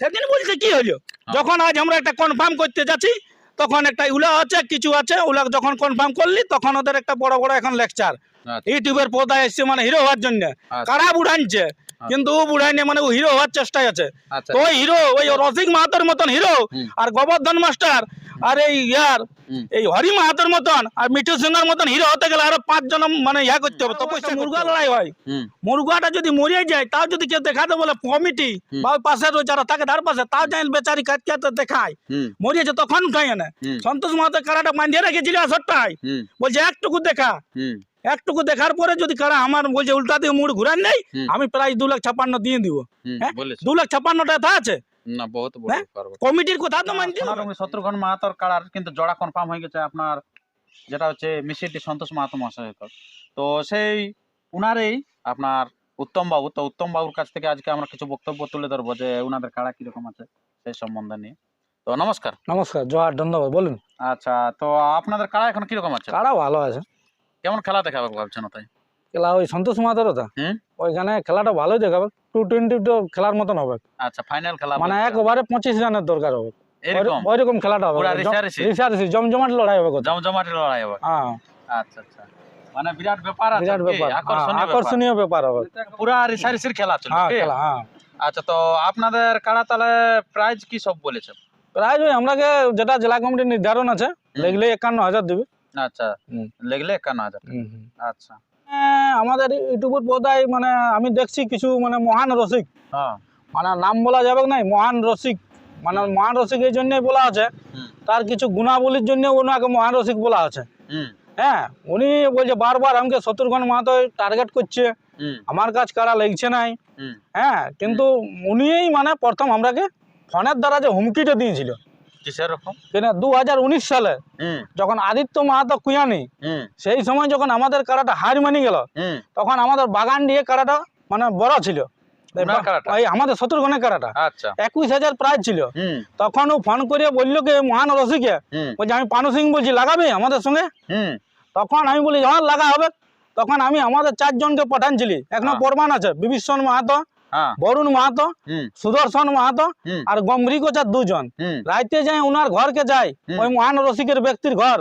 সেদিন বলছে কি হলো যখন আজ আমরা একটা কনফার্ম করতে যাচ্ছি তখন একটা উলা আছে কিছু আছে উলা যখন কনফার্ম করলি তখন ওদের একটা বড় বড় এখন লেকচার আচ্ছা। ইউটিউবের পর্দায় এসছে মানে হিরো হওয়ার জন্য। আচ্ছা। কারা বুড়ানছে কিন্তু ও বুড়াইনি মানে ও হিরো হওয়ার চেষ্টায় আছে। আচ্ছা। তো ওই হিরো ওই রসিক মাহাতোর মতন হিরো আর গোবর্ধন মাস্টার আর এই ইয়ার এই হরি মাহাতোর মতন আর মিঠু সিংহের মতন হিরো হতে গেলে আরও পাঁচ জন মানে ইয়া করতে হবে। তপস্যা মুরগা লড়াই হয়। মুরগাটা যদি মরিয়ে যায় তাও যদি কেউ দেখাতে বলে কমিটি বা পাশে যারা থাকে তার পাশে তাও যাই বেচারি কাটকে দেখায়। মরিয়েছে তখন খাই না। সন্তোষ মাহাতো কারাটা বাঁধিয়ে রেখেছিল আসরটাই হুম। বলছে একটুকু দেখা। একটুকু দেখার পরে যদি কারা আমার বলছে উল্টা দিয়ে মুড় ঘুরান নেই আমি প্রায় দু লাখ ছাপান্ন দিয়ে দিব। হ্যাঁ? দু লাখ ছাপান্নটা আছে। না বহুত বড় হ্যাঁ? কমিটির কথা তো মানছি। সোনারঙ্গী শত্রুঘ্ন মাহাতোর কাড়ার কিন্তু জোড়া কনফার্ম হয়ে গেছে আপনার যেটা হচ্ছে মিসিটি সন্তোষ মাহাতো মহাশয় তো সেই উনারই আপনার উত্তম বাবু তো উত্তম বাবুর কাছ থেকে আজকে আমরা কিছু বক্তব্য তুলে ধরবো যে উনাদের কাড়া কীরকম আছে সেই সম্বন্ধে নিয়ে। তো নমস্কার। নমস্কার জোহার ধন্যবাদ বলুন। আচ্ছা তো আপনাদের কাড়া এখন কীরকম আছে? কারা ভালো আছে। কেমন খেলা দেখাবে ভাবছেন তাই খেলা ওই সন্তোষ মাহাতোর তো? ওইখানে খেলাটা ভালোই দেখাবে। টু টোয়েন্টি তো খেলার মতন হবে। আচ্ছা ফাইনাল খেলা মানে বলতে- একবারে পঁচিশ রানের দরকার হবে। এরকম? ওই রকম খেলাটা হবে? রেষারেষি, জমজমাট লড়াই হবে জমজমাটি লড়াই হবে। হ্যাঁ। আচ্ছা আচ্ছা। মানে বিরাট ব্যাপার আছে বিরাট ব্যাপার। হ্যাঁ, আকর্ষণীয় ব্যাপার। হবে। পুরা রিসারিসির খেলা চলবে হ্যাঁ খেলা হ্যাঁ। আচ্ছা তো আপনাদের কাড়া তাহলে প্রাইজ কি সব বলেছে? প্রায় ওই আমরাকে যেটা জেলা কমিটির নির্ধারণ আছে লিখলে একান্ন হাজার দিবে। আচ্ছা। লেগলে একান্ন হাজার। আচ্ছা। হ্যাঁ, আমাদের ইউটিউবের পর্দায় মানে আমি দেখছি কিছু মানে মহান রসিক। হ্যাঁ। মানে নাম বলা যাবে না মহান রসিক। মানে মহান রসিক এই জন্যই বলা আছে। তার কিছু গুণাবলীর জন্য ওনাকে মহান রসিক বলা আছে। হ্যাঁ উনি বলছে বারবার আমাকে শত্রুঘ্ন মাহাতো টার্গেট করছে। আমার কাজ কারা লাগছে নাই? হ্যাঁ কিন্তু উনিই মানে প্রথম আমরাকে ফোনের দ্বারা যে হুমকিটা দিয়েছিল। কেন? দু সালে যখন আদিত্য মাহাতো কুয়ানি সেই সময় যখন আমাদের কারাটা হার মানি গেল তখন আমাদের বাগান দিয়ে কারাটা মানে বড় ছিল। আমাদের শত্রুঘ্নের কারাটা আচ্ছা। একুশ হাজার প্রাইজ ছিল। তখন ও ফোন করে বলল কি মহান রসিকে বলছে আমি পানু সিং বলছি লাগাবি আমাদের সঙ্গে? তখন আমি বলি হ্যাঁ লাগা হবে। তখন আমি আমাদের চারজনকে পাঠানছিলি। এখনও হ্যাঁ। প্রমাণ আছে বিভীষণ মাহাতো বরুণ মাহাতো সুদর্শন মাহাতো আর গম্ভীর কোচার দুজন। রাইতে যাই ওনার ঘরকে যাই। ওই মহান রসিকের ব্যক্তির ঘর।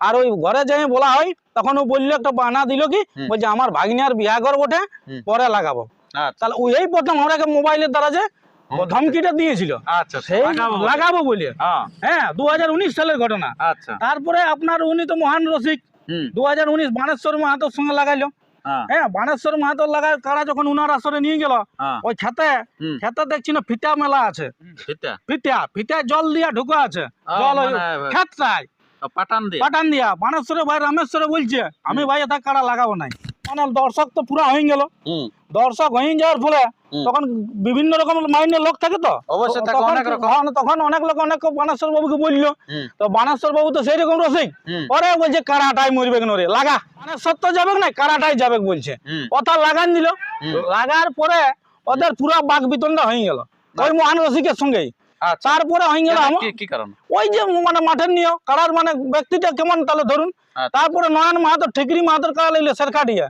আর ওই ঘরে যাই বলা হয় তখন ও বলল একটা বানা দিল কি? বলছে আমার ভাগ্নিয়ার বিয়া ঘর বটে পরে লাগাবো। আচ্ছা। তাহলে ওই প্রথম আমরাকে মোবাইলের দ্বারা যে ধমকিটা দিয়েছিল। আচ্ছা লাগাবো বলে। লাগাবো বলে। হ্যাঁ। হ্যাঁ দু হাজার উনিশ সালের ঘটনা। আচ্ছা। তারপরে আপনার উনি তো মহান রসিক। দু হাজার উনিশ বানেশ্বর মাহাতোর সঙ্গে লাগাইলো। হ্যাঁ। হ্যাঁ বানেশ্বর মাহাতোর লাগায় তারা যখন উনার আসরে নিয়ে গেল হ্যাঁ। ওই খেতে। খেতে দেখছি না ফিতা মেলা আছে। ফিতা ফিতা জল দিয়া ঢুকা আছে। জল ওই মানে খেতটায় পাটান দিয়া। পাঠান দিয়া। বানেশ্বরে ভাই রামেশ্বরে বলছে আমি ভাই এটা কারা লাগাবো নাই। মানে দর্শক তো পুরা হয়ে গেল। দর্শক হয়ে যাওয়ার ফলে তখন বিভিন্ন রকম মাইন্ডের লোক থাকে তো? তখন- অনেক লোক অনেক বানেশ্বর বাবুকে বলল। তো বানেশ্বর বাবু তো সেই রকম রসিক ওরে বলছে কারাটাই মরবে কেন রে? লাগা। মানে সত্য যাবে না কারাটাই যাবে বলছে। কথা লাগান দিল। লাগার পরে ওদের পুরো বাঘ বিতনটা হয়ে গেল ওই মহান রসিকের সঙ্গেই। তারপরে হয়ে গেল কি কি কারণ? ওই যে মানে মাঠের নিয়ে কারার মানে ব্যক্তিটা কেমন তাহলে ধরুন আচ্ছা। তারপরে নয়ন মাহাতো ঠিকরি মাহাতোর কারা লাগল সরকারিয়া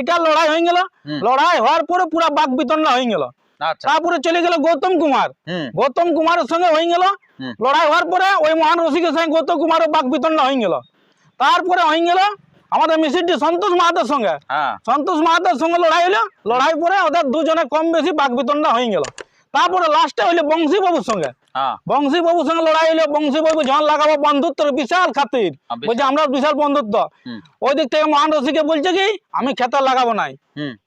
এটা লড়াই হয়ে গেল। লড়াই হওয়ার পরে পুরো বাঘ বিতনটা হয়ে গেল। আচ্ছা। তারপরে চলে গেল গৌতম কুমার। গৌতম কুমারের সঙ্গে হয়ে গেল। লড়াই হওয়ার পরে ওই মহান রসিকের সঙ্গে গৌতম কুমারের বাক বিতন্ডা হয়ে গেল। তারপরে হয়ে গেল আমাদের মিসিরটি সন্তোষ মাহাতোর সঙ্গে। হ্যাঁ। সন্তোষ মাহাতোর সঙ্গে লড়াই হলো। লড়াই পরে ওদের দুজনে কম বেশি বাঘ বিতন্ডা হয়ে গেল। তারপরে লাস্টে হইল বংশী বাবুর সঙ্গে। বংশী বাবুর সঙ্গে লড়াই হলো বংশী বাবু ঝন লাগাবো বন্ধুত্বের বিশাল খাতির। হ্যাঁ, বলছে আমরা বিশাল বন্ধুত্ব। ওই দিক থেকে মহান রশিকে বলছে কি আমি খেতে লাগাবো নাই।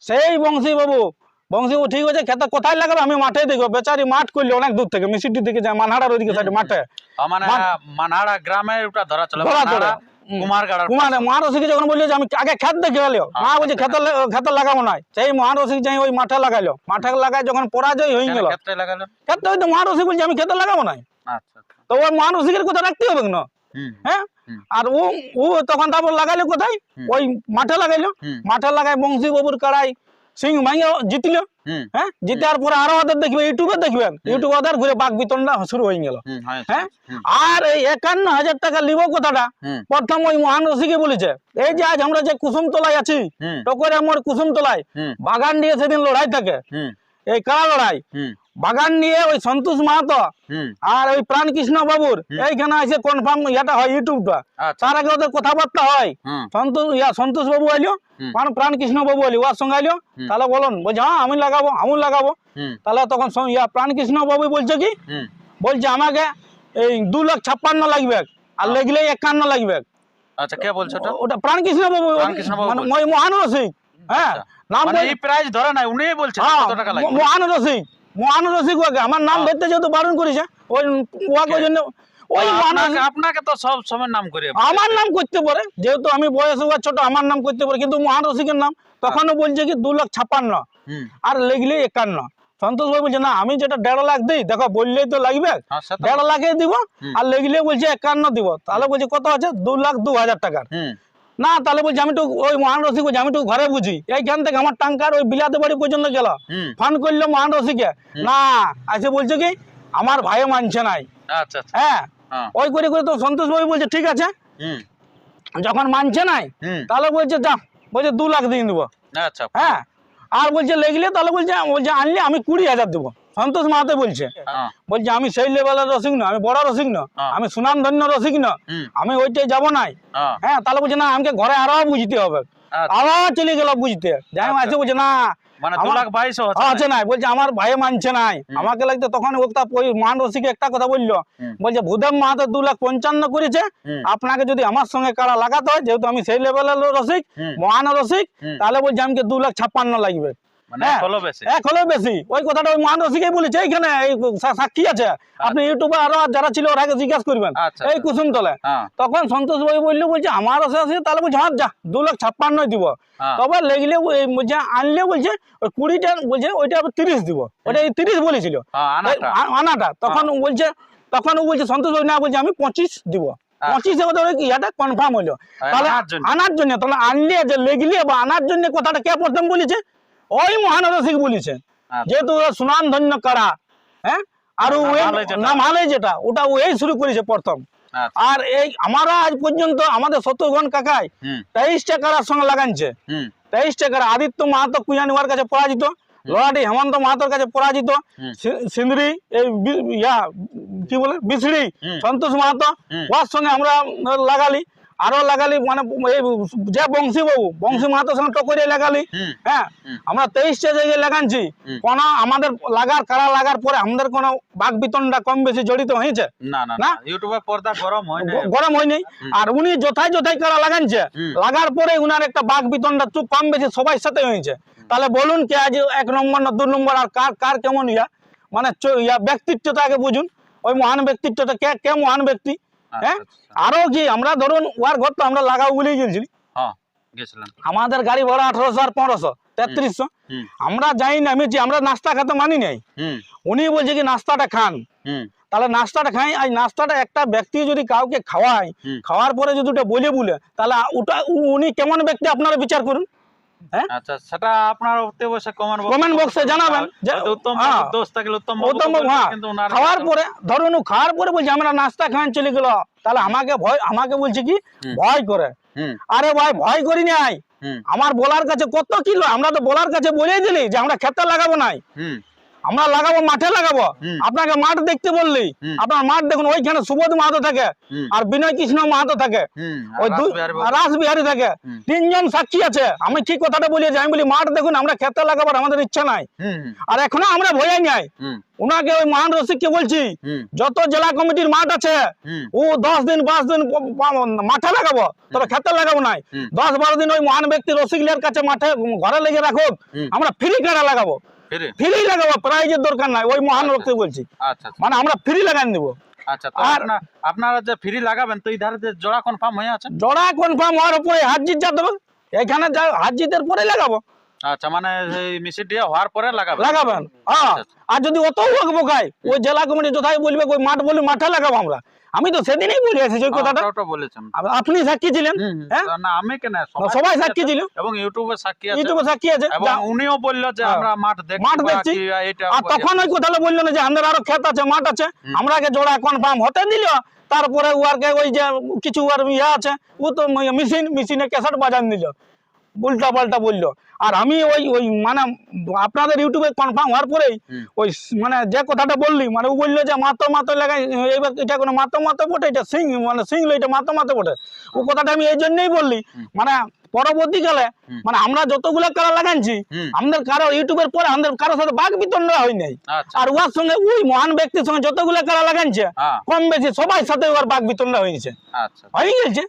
সেই বংশী বাবু বংশী বাবু ঠিক আছে খেতে কোথায় লাগাবে? আমি মাঠে দেখব। বেচারি মাঠ করলি অনেক দূর থেকে মিসিটি দিকে যায় মানহাড়ার ওইদিকে সাইডে মাঠে। মানে মানহারা মানহাড়া গ্রামের ওটা ধরা চলে। ধরা চলে। মানহাড়া, কুমার মহান রসিকে যখন বলল যে আমি আগে খেত দেখে গেলো মা বলছে খেতে খেতে লাগাবো নাই সেই মহান রসিক যাই ওই মাঠে লাগাইলো। মাঠে লাগাই যখন পরাজয় হয়ে গেল খেতে হয়তো মহান রসিক বলছে আমি খেতে লাগাবো নাই আচ্ছা আচ্ছা। তো ওই মহান রসিকের কথা রাখতে হবে না হ্যাঁ? আর ও ও তখন তারপর লাগাইলো কোথায়? ওই মাঠে লাগাইলো। মাঠে লাগাই বংশী বাবুর কাড়াই সিং ভাঙে জিতলো। হ্যাঁ? জিতার পরে আরও ওদের দেখবে ইউটিউবে দেখবেন ইউটিউবে ওদের ঘুরে বাঘ বিতনটা শুরু হয়ে গেল। হ্যাঁ আর এই একান্ন হাজার টাকা কথাটা প্রথম ওই মহান রসিকে বলেছে। এই যে আজ আমরা যে কুসুমতলায় আছি টকরে আমার কুসুমতলায় হুম। বাগান দিয়ে সেদিন লড়াই থাকে। এই কারা লড়াই? বাগান নিয়ে ওই সন্তোষ মাহাতো আর ওই প্রাণকৃষ্ণ বাবুর এইখানে এসে কনফার্ম ইয়াটা হয় ইউটিউবটা। আচ্ছা। তার আগে ওদের কথাবার্তা হয়। সন্তোষ ইয়া সন্তোষ বাবু আইলো। প্রাণ প্রাণকৃষ্ণ বাবু আইলো ওর সঙ্গে আইলো। তাহলে বলুন বলছে হ্যাঁ আমি লাগাবো আমি লাগাবো। তাহলে তখন ইয়া প্রাণকৃষ্ণ বাবু বলছে কি? বলছে আমাকে এই দু লাখ ছাপ্পান্ন লাগবে আর হ্যাঁ। লেগলে একান্ন লাগবে। আচ্ছা কে বলছো ওটা? ওটা প্রাণকৃষ্ণ বাবু প্রাণকৃষ্ণ বাবু মানে মহান রসিক। হ্যাঁ। নাম এই প্রাইস ধরে নাই উনিই বলছেন কত টাকা লাগবে। মহান রসিক মহান রসিক ওকে আমার নাম। ধরতে যেহেতু বারণ করেছে ওই ওয়াকে জন্য ওই আপনাকে তো সব সময় নাম করে আমার নাম করতে পারে যেহেতু আমি বয়স হওয়ার ছোট আমার নাম করতে পারে কিন্তু মহান রসিকের নাম তখনও বলছে কি দু লাখ ছাপ্পান্ন আর লেগলে একান্ন। সন্তোষ ভাই বলছে না আমি যেটা দেড় লাখ দিই দেখো বললেই তো লাগবে। হ্যাঁ দেড় লাখে দিব আর লেগলে বলছে একান্ন দিব। তাহলে বলছে কত আছে? দু লাখ দু হাজার টাকার। না তাহলে বলছে আমি তো ওই মহান রসিক বলছে আমি তো ঘরে বুঝি। এইখান থেকে আমার টাঙ্কার ওই বিলাতে বাড়ি পর্যন্ত গেল। ফোন করল মহান রসিকে। না এসে বলছে কি আমার ভাই মানছে নাই। আচ্ছা আচ্ছা। হ্যাঁ হ্যাঁ। ওই করে করে তো সন্তোষ ভাই বলছে ঠিক আছে। যখন মানছে নাই তাহলে বলছে যা বলছে দু লাখ দিয়ে দেবো। আচ্ছা। হ্যাঁ। আর বলছে লেগলে? তাহলে বলছে বলছে আনলে আমি কুড়ি হাজার দেবো। সন্তোষ মাহাতে বলছে। হ্যাঁ। বলছে আমি সেই লেভেলের রসিক না আমি বড় রসিক না হ্যাঁ। আমি সুনাম ধন্য রসিক না আমি ওইটাই যাব নাই। হ্যাঁ। হ্যাঁ তাহলে বলছে না আমাকে ঘরে আরও বুঝতে হবে। আচ্ছা। আবার চলে গেল বুঝতে। যাই আচ্ছা। আছে বলছে না মানে আমার- লাখ বাইশও হচ্ছে আছে নাই। বলছে আমার ভাই মানছে নাই। আমাকে লাগতো তখন ওটা মান রসিকে একটা কথা বলল। বলছে ভূদেব মাহাতো দু লাখ পঞ্চান্ন করেছে। আপনাকে যদি আমার সঙ্গে কারা লাগাতে হয় যেহেতু আমি সেই লেভেলের রসিক। মহান রসিক তাহলে বলছে আমাকে দু লাখ ছাপ্পান্ন লাগবে। হ্যাঁ। হলো বেশি। এক হলেও বেশি। ওই কথাটা ওই মহান রসিকেই বলেছে এইখানে এই সাক্ষী আছে। আপনি ইউটিউবে আরও যারা ছিল ওরা জিজ্ঞাসা করবেন। আচ্ছা, এই আচ্ছা। কুসুম তলে হ্যাঁ। তখন সন্তোষ ভাই বলল বলছে আমার আছে আছে তাহলে বলছে হ্যাঁ যা দু লাখ ছাপ্পান্নই দিব। হ্যাঁ। তবে লেগলে বলছে আনলে বলছে ওই কুড়িটা বলছে ওইটা তিরিশ দিব। ওটা এই তিরিশ বলেছিল। হ্যাঁ আনাটা। তখন বলছে তখন ও বলছে সন্তোষ ভাই না বলছে আমি পঁচিশ দিব। পঁচিশে ওদের ইয়াটা কনফার্ম হলো। তাহলে আনার জন্য। আনার জন্য তাহলে আনলে যে লেগলে বা আনার জন্য কথাটা কে প্রথম বলেছে? ওই মহানরসিক বলেছে আচ্ছা। যেহেতু সুনাম ধন্য কারা হ্যাঁ? আর নাম হালে যেটা। ওটা ওই শুরু করেছে প্রথম। আচ্ছা। আর এই আমরা আজ পর্যন্ত আমাদের শত্রুঘ্ন কাকাই হুম। তেইশটা কারার সঙ্গে লাগানছে হুম। তেইশটা কারা আদিত্য মাহাতো কুয়ানিওয়ার কাছে পরাজিত লড়াটি হেমন্ত মাহাতোর কাছে পরাজিত সিন্দ্রি এই ইয়া কি বলে বিছড়ি সন্তোষ মাহাতো। ওর সঙ্গে আমরা লাগালি। আরও লাগালি মানে এই যে বংশী বাবু বংশী মাহাতোর সঙ্গে টকরে লাগালি। হ্যাঁ। আমরা তেইশটা জায়গায় লাগানছি। কোন আমাদের লাগার কারা লাগার পরে আমাদের কোনো বাঘ বিতনটা কম বেশি জড়িত হয়েছে? না ইউটিউবে পর্দা গরম হয় গরম হয়নি। আর উনি যথাই যথাই কারা লাগানছে লাগার পরে উনার একটা বাঘ বিতনটা চুপ কম বেশি সবাই সাথে হয়েছে। তাহলে বলুন কে আজ এক নম্বর না দু নম্বর আর কার কার কেমন ইয়া? মানে ইয়া ব্যক্তিত্বটা আগে বুঝুন। ওই মহান ব্যক্তিত্বটা কে কে মহান ব্যক্তি? হ্যাঁ? আচ্ছা, আচ্ছা। আরও কি আমরা ধরুন ওয়ার ঘর তো আমরা বলেই গেছিলি হ্যাঁ আমাদের গাড়ি ভাড়া আঠারোশো আর পনেরোশো তেত্রিশশো। আমরা যাই না আমি আমরা নাস্তা খেতে মানি নাই। উনি বলছে কি নাস্তাটা খান। হুম। তাহলে নাস্তাটা খাই আর নাস্তাটা একটা ব্যক্তি যদি কাউকে খাওয়ায় খাওয়ার পরে যদি ওটা বলে বলে তাহলে ওটা উনি কেমন ব্যক্তি আপনারা বিচার করুন? আচ্ছা সেটা আপনার অবশ্যই কমেন্ট Comment box জানাবেন যে- যে উত্তম হ্যাঁ। দোষ থাকলে উত্তম উত্তম তো বলবে, হ্যাঁ খাওয়ার পরে ধরুন খাওয়ার পরে বলছে আমরা নাস্তা খান চলে গেল। তাহলে আমাকে ভয় আমাকে বলছে কি? ভয় করে। আরে ভাই ভয় করি নাই। আমার বলার কাছে কত কিলো? আমরা তো বলার কাছে বলেই দিলি যে আমরা খেতে লাগাবো নাই। আমরা লাগাবো মাঠে লাগাবো। আপনাকে মাঠ দেখতে বললি আপনার মাঠ দেখুন ওইখানে সুবোধ মাহাতো থাকে আর বিনয় কৃষ্ণ মাহাতো থাকে। ওই আর দু রাসবিহারী রাস বিহারী থাকে। তিনজন সাক্ষী আছে। আমি ঠিক কথাটা বলিয়েছি আমি বলি মাঠ দেখুন আমরা খেতে লাগাবার আমাদের ইচ্ছা নাই। আর এখনও আমরা ভয়ে নাই। ওনাকে ওই মহান রসিককে বলছি যত জেলা কমিটির মাঠ আছে ও দশ দিন পাঁচ দিন মাঠে লাগাবো তবে খেতে লাগাবো নাই। দশ বারো দিন ওই মহান ব্যক্তি রসিকলের কাছে মাঠে ঘরে লেগে রাখুক আমরা ফ্রি কাটা লাগাবো। ফিরে? লাগাবো প্রাইজের দরকার নাই ওই মহান আচ্ছা। ব্যক্তি বলছি। আচ্ছা আচ্ছা। মানে আমরা ফ্রি লাগান দেবো। আচ্ছা আর- আপনারা যে ফ্রি লাগাবেন তো এই ধারে যে জোড়া কনফার্ম হয়ে আছে? জড়া কনফার্ম হওয়ার উপরে হাত জিত যা দেবে এখানে হাত জিতের পরে লাগাবো। আচ্ছা মানে এই হওয়ার পরে লাগাবেন? লাগাবেন হ্যাঁ। আচ্ছা। আর যদি অত লোক বোকায় ওই জেলা কমিটি যথাই বলবে ওই মাঠ বলি মাঠে লাগাবো আমরা। আমি তো সেদিনই বলে এসেছি ওই কথাটা। ওটা বলেছেন। আপনি সাক্ষী ছিলেন। হ্যাঁ? না আমি কেন? সবাই সাক্ষী ছিল এবং ইউটিউবে সাক্ষী আছে। ইউটিউবে সাক্ষী আছে। উনিও বলল যে হ্যাঁ। আমরা মাঠ দেখছি মাঠ দেখছি। আর তখন ওই কথাটা বলল না যে আমাদের আরও ক্ষেত আছে মাঠ আছে। আমরা আগে জোড়া কনফার্ম হতে দিল। তারপরে উয়ারকে ওই যে কিছু উয়ার ইয়ে আছে ও তো মেশিন মেশিনে ক্যাসেট বাজান দিল। উল্টা পাল্টা বলল। আর আমি ওই ওই মানে আপনাদের ইউটিউবে কনফার্ম হওয়ার পরেই ওই মানে যে কথাটা বললি মানে ও বলল যে মাতো মাতো লাগাই এবার এটা কোনো মাতো মাতো বটে এটা সিং মানে সিংলো এটা মাতো মাতো বটে। ও কথাটা আমি এই জন্যই বললি মানে পরবর্তীকালে মানে আমরা যতগুলো কারা লাগাচ্ছি আমাদের কারও ইউটিউবের পরে আমাদের কারোর সাথে বাঘ বিতণ্ডা হয় নাই। আচ্ছা। আর ওর সঙ্গে ওই মহান ব্যক্তির সঙ্গে যতগুলো কারা লাগাচ্ছে হ্যাঁ। কম বেশি সবার সাথে ওর বাঘ বিতণ্ডা হয়েছে। আচ্ছা। হয়ে গেছে।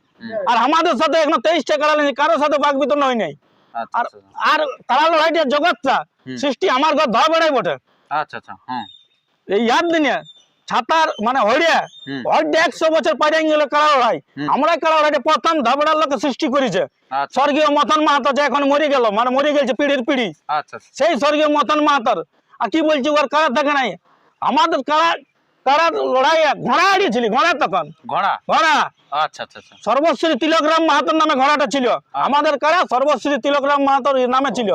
আর আমাদের সাথে এখনও তেইশটা কারা লাগছে কারোর সাথে বাঘ বিতণ্ডা হয় নাই। আর আচ্ছা আর তারা লড়াইটা জগৎটা সৃষ্টি আমার ঘর ধর বেড়াই বটে। আচ্ছা আচ্ছা হ্যাঁ। এই ইয়াদ দিনে ছাতার মানে হরিয়া হরিয়া একশো বছর পাইরে গেলে কারা লড়াই আমরা কারা লড়াইটা প্রথম ধবড়ার লোকে সৃষ্টি করেছে। আচ্ছা। স্বর্গীয় মতন মাহাতো যে এখন মরে গেল মানে মরে গেছে পিড়ির পিড়ি। আচ্ছা আচ্ছা। সেই স্বর্গীয় মতন মাহাতর। আর কি বলছি ওর কারা থাকে নাই? আমাদের কারা কারা লড়াই ঘোড়া ঘোড়া তখন। ঘোড়া? ঘোড়া। আচ্ছা আচ্ছা আচ্ছা। সর্বশ্রী তিলকরাম মাহাতোর নামে ঘোড়াটা ছিল। আমাদের কারা? সর্বশ্রী তিলকরাম মাহাতোর নামে ছিল।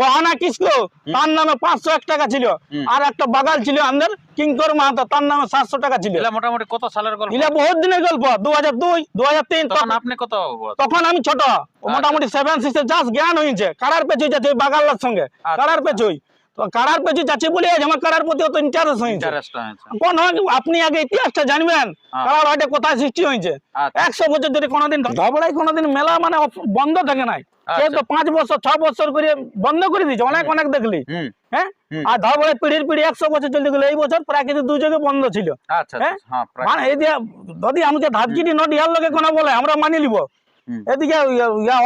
গহনা কিসকো তার নামে পাঁচশো এক টাকা ছিল। আর একটা বাগাল ছিল আমাদের কিঙ্কর মাহাতো তার নামে সাতশো টাকা ছিল। মোটামুটি কত সালের গল্প? ইলা বহুত দিনের গল্প দু হাজার দুই দু হাজার তিন তখন আপনি কত তখন আমি ছোট। মোটামুটি সেভেন সিক্সে জাস্ট জ্ঞান হয়েছে কারার পেছু যাচ্ছে বাগাল্লার সঙ্গে। আচ্ছা। কারার পেছুই তো কারার পেছু বলে আজ আমার কারার প্রতি অত ইন্টারেস্ট হয়েছে। কোন আপনি আগে ইতিহাসটা জানবেন হ্যাঁ। কারার হাটে কোথায় সৃষ্টি হয়েছে। আচ্ছা। একশো বছর ধরে কোনোদিন ধবড়াই কোনোদিন মেলা মানে বন্ধ থাকে নাই। তো পাঁচ বছর ছ বছর করে বন্ধ করে দিয়েছে অনেক অনেক দেখলি। হ্যাঁ? আর ধবড়াই পিড়ির পিড়ি একশো বছর চলতে গেলে এই বছর প্রাকৃতিক দুর্যোগে বন্ধ ছিল। আচ্ছা হ্যাঁ? আচ্ছা। হ্যাঁ? মানে এই দিয়ে যদি আমাকে ধাপকিটি নডিয়ার লোকে কোনো বলে আমরা মানি নিব। এদিকে ইয়া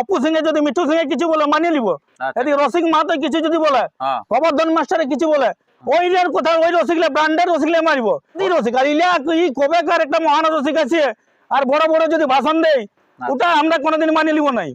যদি মিঠু সিংহে কিছু বলে মানিয়ে নিব। আচ্ছা। এদিকে রসিক মাহাতো কিছু যদি বলে হ্যাঁ। গোবর্ধন মাস্টারে কিছু বলে ওই রের কোথাও ওই রসিকলে ব্র্যান্ডের রসিকলে মারিব। রসিক? আর ইলিয়া ই কবেকার একটা মহান রসিক আছে। আর বড় বড় যদি ভাষণ দেয় ওটা আমরা কোনোদিন মানিয়ে নিব নাই।